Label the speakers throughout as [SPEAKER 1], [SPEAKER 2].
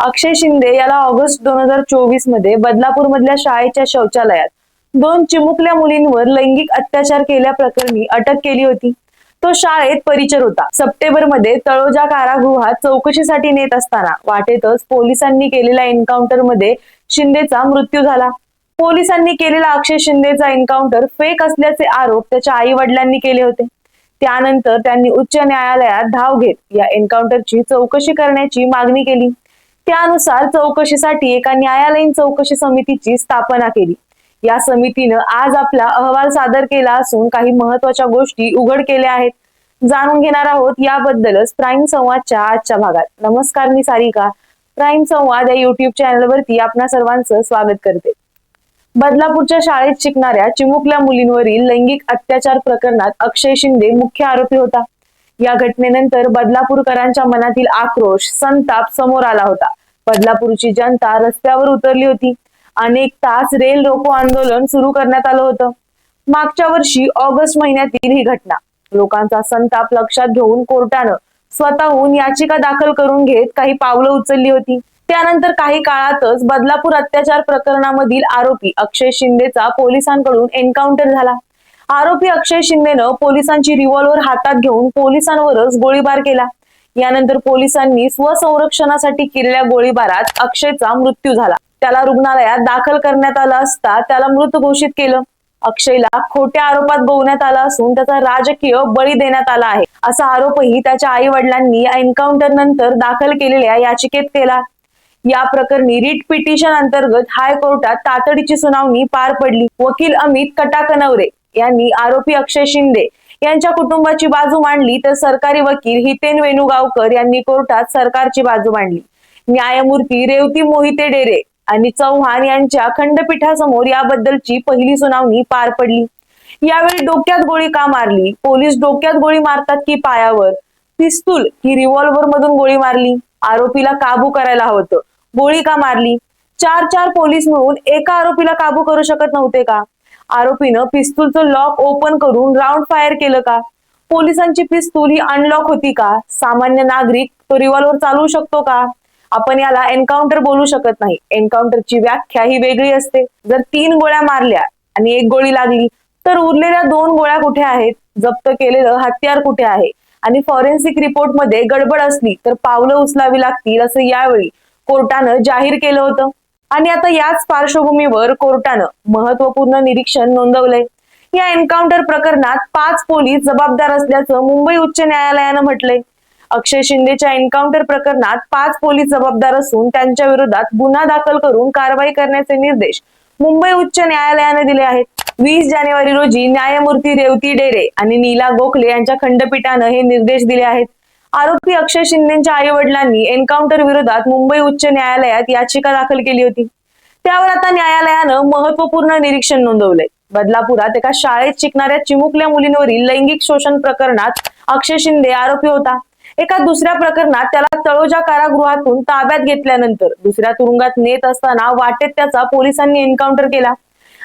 [SPEAKER 1] अक्षय शिंदे याला ऑगस्ट दोन हजार चोवीसमध्ये बदलापूर मधल्या शाळेच्या शौचालयात दोन चिमुकल्या मुलींवर लैंगिक अत्याचार केल्याप्रकरणी अटक केली होती. तो शाळेत परिचर होता. सप्टेंबरमध्ये तळोजा कारागृहात चौकशीसाठी नेत असताना वाटेतच पोलिसांनी केलेल्या एन्काउंटरमध्ये शिंदेचा मृत्यू झाला. पोलिसांनी केलेला अक्षय शिंदेचा एन्काउंटर फेक असल्याचे आरोप त्याच्या आई वडिलांनी केले होते. त्यानंतर त्यांनी उच्च न्यायालयात धाव घेत या एन्काउंटरची चौकशी करण्याची मागणी केली. त्यानुसार चौकशीसाठी एका न्यायालयीन चौकशी समितीची स्थापना केली. या समितीनं आज आपला अहवाल सादर केला असून काही महत्त्वाच्या गोष्टी उघड केल्या आहेत. जाणून घेणार आहोत याबद्दलच प्राईम संवादच्या आजच्या भागात. नमस्कार मी सारिका. प्राईम संवाद या युट्यूब चॅनलवरती आपणा सर्वांचं स्वागत करते. बदलापूरच्या शाळेत शिकणाऱ्या चिमुकल्या मुलींवरील लैंगिक अत्याचार प्रकरणात अक्षय शिंदे मुख्य आरोपी होता. या घटनेनंतर बदलापूरकरांच्या मनातील आक्रोश संताप समोर आला होता. बदलापूरची जनता रस्त्यावर उतरली होती. अनेक तास रेल रोको आंदोलन सुरू करण्यात आलं होतं. मागच्या वर्षी ऑगस्ट महिन्यातील ही घटना. लोकांचा संताप लक्षात घेऊन कोर्टानं स्वतःहून याचिका दाखल करून घेत काही पावलं उचलली होती. त्यानंतर काही काळातच बदलापूर अत्याचार प्रकरणामधील आरोपी अक्षय शिंदेचा पोलिसांकडून एन्काउंटर झाला. आरोपी अक्षय शिंदेनं पोलिसांची रिव्हॉल्वर हातात घेऊन पोलिसांवरच गोळीबार केला. यानंतर पोलिसांनी स्वसंरक्षणासाठी केलेल्या गोळीबारात अक्षयचा मृत्यू झाला. त्याला रुग्णालयात दाखल करण्यात आला असता त्याला मृत घोषित केलं. अक्षयला खोट्या आरोपात गोवण्यात आला असून त्याचा राजकीय बळी देण्यात आला आहे. असा आरोपही त्याच्या आई वडिलांनी एन्काउंटर नंतर दाखल केलेल्या याचिकेत केला. या प्रकरणी रिट पिटिशन अंतर्गत हायकोर्टात तातडीची सुनावणी पार पडली. वकील अमित कटाकनवरे यांनी आरोपी अक्षय शिंदे यांच्या कुटुंबाची बाजू मांडली तर सरकारी वकील हितेन वेणुगावकर यांनी कोर्टात सरकारची बाजू मांडली. न्यायमूर्ती रेवती मोहिते डेरे आणि चव्हाण यांच्या खंडपीठासमोर याबद्दलची पहिली सुनावणी पार पडली. यावेळी डोक्यात गोळी का मारली? पोलीस डोक्यात गोळी मारतात की पायावर? पिस्तूल ही रिव्हॉल्व्हर मधून गोळी मारली? आरोपीला काबू करायला हवं होतं. गोळी का मारली? चार चार पोलीस मिळून एका आरोपीला काबू करू शकत नव्हते का? आरोपीनं पिस्तूलचं लॉक ओपन करून राऊंड फायर केलं का? पोलिसांची पिस्तूल ही अनलॉक होती का? सामान्य नागरिक तो रिव्हॉल्वर चालवू शकतो का? आपण याला एन्काउंटर बोलू शकत नाही. एन्काउंटरची व्याख्या ही वेगळी असते. जर तीन गोळ्या मारल्या आणि एक गोळी लागली तर उरलेल्या दोन गोळ्या कुठे आहेत? जप्त केलेलं हत्यार कुठे आहे? आणि फॉरेन्सिक रिपोर्टमध्ये गडबड असली तर पावलं उचलावी लागतील असं यावेळी कोर्टानं जाहीर केलं होतं. आणि आता याच पार्श्वभूमीवर कोर्टानं महत्त्वपूर्ण निरीक्षण नोंदवलंय. या एन्काउंटर प्रकरणात पाच पोलीस जबाबदार असल्याचं मुंबई उच्च न्यायालयानं म्हटलंय. अक्षय शिंदेच्या एन्काउंटर प्रकरणात पाच पोलीस जबाबदार असून त्यांच्या विरोधात गुन्हा दाखल करून कारवाई करण्याचे निर्देश मुंबई उच्च न्यायालयाने दिले आहेत. वीस जानेवारी रोजी न्यायमूर्ती रेवती डेरे आणि नीला गोखले यांच्या खंडपीठानं हे निर्देश दिले आहेत. आरोपी अक्षय शिंदेच्या आई वडिलांनी एन्काउंटर विरोधात मुंबई उच्च न्यायालयात याचिका दाखल केली होती. त्यावर आता न्यायालयानं महत्त्वपूर्ण निरीक्षण नोंदवलंय. बदलापुरात एका शाळेत शिकणाऱ्या चिमुकल्या मुलींवरील लैंगिक शोषण प्रकरणात अक्षय शिंदे आरोपी होता. एका दुसऱ्या प्रकरणात त्याला तळोजा कारागृहातून ताब्यात घेतल्यानंतर दुसऱ्या तुरुंगात नेत असताना वाटेत त्याचा पोलिसांनी एन्काउंटर केला.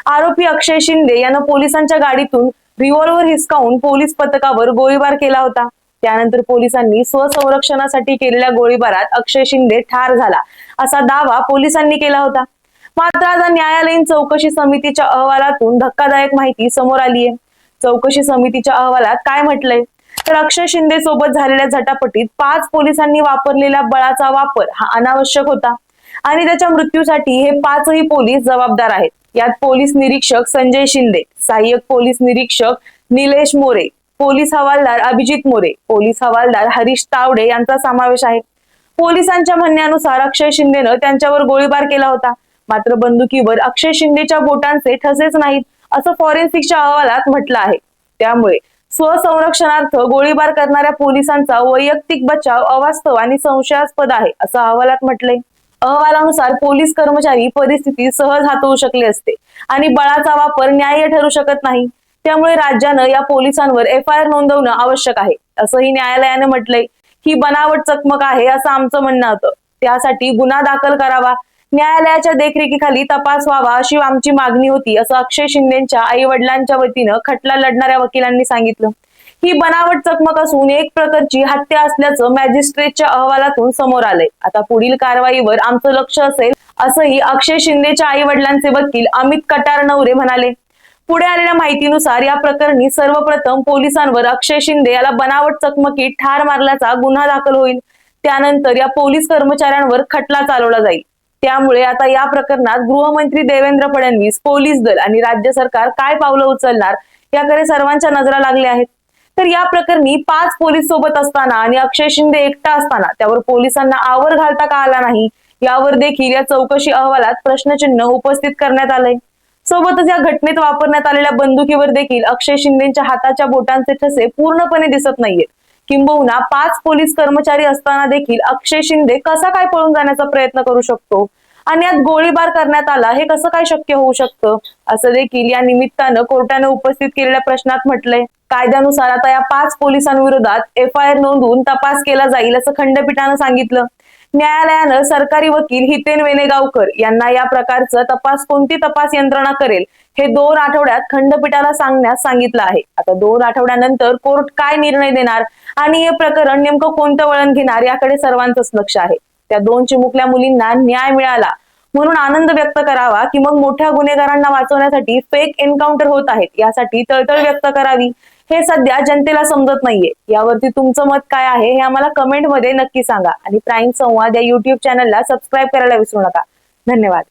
[SPEAKER 1] आरोपी अक्षय शिंदे यानं पोलिसांच्या गाडीतून रिव्हॉल्व्हर हिसकावून पोलीस पथकावर गोळीबार केला होता. त्यानंतर पोलिसांनी स्वसंरक्षणासाठी केलेल्या गोळीबारात अक्षय शिंदे ठार झाला असा दावा पोलिसांनी केला होता. मात्र आता न्यायालयीन चौकशी समितीच्या अहवालातून धक्कादायक माहिती समोर आली आहे चौकशी समितीच्या अहवालात काय म्हटलंय? तर अक्षय शिंदे सोबत झालेल्या झटापटीत पाच पोलिसांनी वापरलेल्या बळाचा वापर हा अनावश्यक होता. आणि त्याच्या मृत्यूसाठी हे पाचही पोलीस जबाबदार आहेत. यात पोलीस निरीक्षक संजय शिंदे सहाय्यक पोलीस निरीक्षक निलेश मोरे पोलीस हवालदार अभिजित मोरे पोलीस हवालदार हरीश तावडे यांचा समावेश आहे. पोलिसांच्या म्हणण्यानुसार अक्षय शिंदेनं त्यांच्यावर गोळीबार केला होता. मात्र बंदुकीवर अक्षय शिंदेच्या बोटांचे ठसेच नाहीत असं फॉरेन्सिकच्या अहवालात म्हटलं आहे. त्यामुळे स्वसंरक्षणार्थ गोळीबार करणाऱ्या पोलिसांचा वैयक्तिक बचाव अवास्तव आणि संशयास्पद आहे असं अहवालात म्हटलंय. अहवालानुसार पोलीस कर्मचारी परिस्थिती सहज हाताळू शकले असते आणि बळाचा वापर न्याय्य ठरू शकत नाही. त्यामुळे राज्यानं या पोलिसांवर एफ आय आर नोंदवणं आवश्यक आहे. असंही न्यायालयाने म्हटलंय ही बनावट चकमक आहे असं आमचं म्हणणं होतं. त्यासाठी गुन्हा दाखल करावा न्यायालयाच्या देखरेखीखाली तपास व्हावा अशी आमची मागणी होती असं अक्षय शिंदेच्या आई वडिलांच्या वतीनं खटला लढणाऱ्या वकिलांनी सांगितलं. ही बनावट चकमक असून एक प्रकारची हत्या असल्याचं मॅजिस्ट्रेटच्या अहवालातून समोर आलंय. आता पुढील कारवाईवर आमचं लक्ष असेल असंही अक्षय शिंदेच्या आई वडिलांचे वकील अमित कटार नवरे म्हणाले. पुढे आलेल्या माहितीनुसार या प्रकरणी सर्वप्रथम पोलिसांवर अक्षय शिंदे याला बनावट चकमकीत ठार मारल्याचा गुन्हा दाखल होईल. त्यानंतर या पोलीस कर्मचाऱ्यांवर खटला चालवला जाईल. त्यामुळे आता या प्रकरणात गृहमंत्री देवेंद्र फडणवीस पोलीस दल आणि राज्य सरकार काय पावलं उचलणार याकडे सर्वांच्या नजरा लागल्या आहेत. तर या प्रकरणी पाच पोलीस सोबत असताना आणि अक्षय शिंदे एकटा असताना त्यावर पोलिसांना आवर घालता का आला नाही? यावर देखील या चौकशी अहवालात प्रश्नचिन्ह उपस्थित करण्यात आलंय. सोबतच या घटनेत वापरण्यात आलेल्या बंदुकीवर देखील अक्षय शिंदेच्या हाताच्या बोटांचे ठसे पूर्णपणे दिसत नाहीयेत. किंबहुना पाच पोलीस कर्मचारी असताना देखील अक्षय शिंदे कसा काय पळून जाण्याचा प्रयत्न करू शकतो? आणि यात गोळीबार करण्यात आला हे कसं काय शक्य होऊ शकतं? असं देखील या निमित्तानं कोर्टाने उपस्थित केलेल्या प्रश्नात म्हटलंय. कायद्यानुसार आता या पाच पोलिसांविरोधात एफ आय आर नोंदवून तपास केला जाईल असं खंडपीठानं सांगितलं. न्यायालयानं सरकारी वकील हितेन वेनेगावकर यांना या प्रकारचं तपास कोणती तपास यंत्रणा करेल हे दोन आठवड्यात खंडपीठाला सांगण्यास सांगितलं आहे. आता दोन आठवड्यानंतर कोर्ट काय निर्णय देणार आणि हे प्रकरण नेमकं कोणतं वळण घेणार याकडे सर्वांचंच लक्ष आहे. त्या दोन चिमुकल्या मुलींना न्याय मिळाला म्हणून आनंद व्यक्त करावा की मग मोठ्या गुन्हेगारांना वाचवण्यासाठी फेक एन्काउंटर होत आहेत यासाठी तळतळ व्यक्त करावी. हे सध्या जनतेला समजत नाहीये. यावरती तुमचं मत काय आहे हे आम्हाला कमेंटमध्ये नक्की सांगा. आणि प्राईम संवाद या युट्यूब चॅनलला सबस्क्राईब करायला विसरू नका. धन्यवाद.